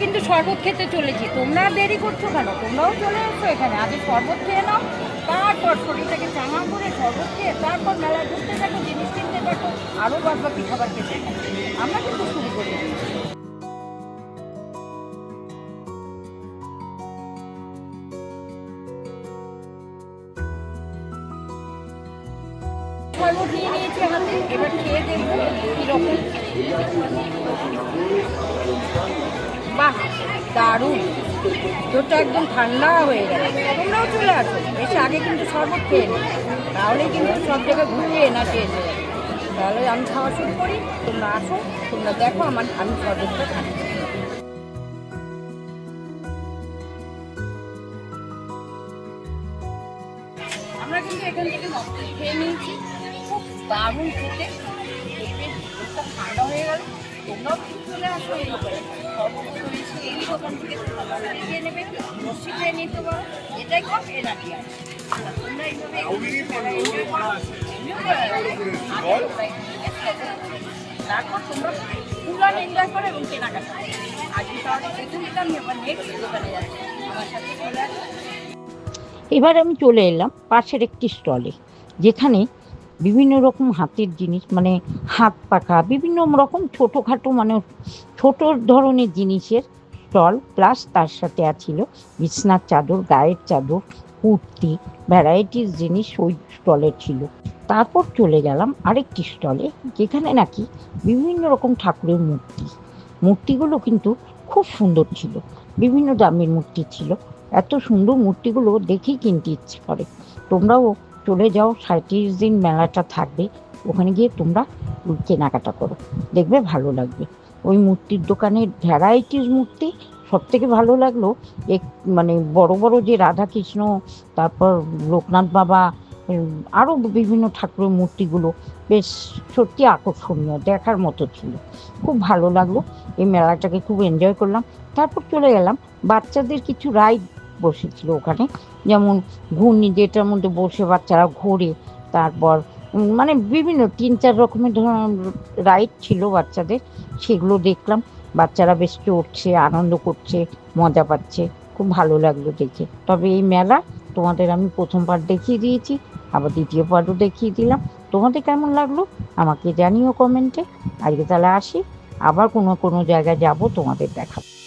কিন্তু শরবত খেতে চলেছি। তোমরা দেরি করছ কেন? তোমরাও চলে এসছো এখানে। আগে শরবত খেয়ে নাও, তারপর শরীরটাকে চাঙা করে শরবত খেয়ে তারপর মেলায় ঘুরতে থাকো জিনিস কিনতে থাকো আরও বাদ বাকি খাবার খেতে আমরা কিন্তু শুরু করি। শরবত নিয়ে নিয়েছি এবার খেয়ে দেখব কীরকম। বাহ, দারুণ। দুধটা একদম ঠান্ডা হয়ে গেল। তোমরাও চলে আসো, এসে আগে কিন্তু শরবত খেয়ে নি তাহলে কিন্তু সব জায়গায় ঘুরিয়ে এনার্জি এসে যাবে তাহলে আমি খাওয়া শুরু করি, তোমরা আসো, তোমরা দেখো আমার, আমি শরবতটা খাই। আমরা কিন্তু এখান থেকে মক্কেল খেয়ে নিয়েছি। খুব দারুণ খেতে। ঠান্ডা হয়ে গেল। তোমরাও চলে আসো এই এই এবার আমি চলে এলাম পাশের একটি স্টলে যেখানে বিভিন্ন রকম হাতের জিনিস মানে হাত পাখা, বিভিন্ন রকম ছোটোখাটো মানে ছোট ধরনের জিনিসের স্টল প্লাস তার সাথে ছিল বিছনার চাদর, গায়ের চাদর, কুর্তি, ভ্যারাইটিস জিনিস ওই স্টলে ছিল। তারপর চলে গেলাম আরেকটি স্টলে, যেখানে নাকি বিভিন্ন রকম ঠাকুরের মূর্তি। মূর্তিগুলো কিন্তু খুব সুন্দর ছিল, বিভিন্ন দামের মূর্তি ছিল। এত সুন্দর মূর্তিগুলো দেখেই কিনতে ইচ্ছে করে। তোমরাও চলে যাও সাঁত্রিশ দিন মেলাটা থাকবে, ওখানে গিয়ে তোমরা কেনাকাটা করো। দেখবে ভালো লাগবে। ওই মূর্তির দোকানে ভ্যারাইটিস মূর্তি। সব থেকে ভালো লাগল এক মানে বড় বড় যে রাধা কৃষ্ণ তারপর লোকনাথ বাবা আরও বিভিন্ন ঠাকুরের মূর্তিগুলো বেশ সত্যি আকর্ষণীয়, দেখার মতো ছিল। খুব ভালো লাগল, এই মেলাটাকে খুব এনজয় করলাম। তারপর চলে গেলাম, বাচ্চাদের কিছু রাইড বসেছিল ওখানে। যেমন ঘূর্ণি যেটার মধ্যে বসে বাচ্চারা ঘোরে, তারপর মানে বিভিন্ন তিন, চার রকমের রাইড ছিল বাচ্চাদের। সেগুলো দেখলাম। বাচ্চারা বেশ চড়ছে, আনন্দ করছে, মজা পাচ্ছে। খুব ভালো লাগল দেখে। তবে এই মেলা তোমাদের আমি প্রথমবার দেখিয়ে দিয়েছি, আবার দ্বিতীয় পার্টও দেখিয়ে দিলাম। তোমাদের কেমন লাগল আমাকে জানিও কমেন্টে আজকে তাহলে আসি। আবার কোনো কোনো জায়গায় যাব তোমাদের দেখাবো।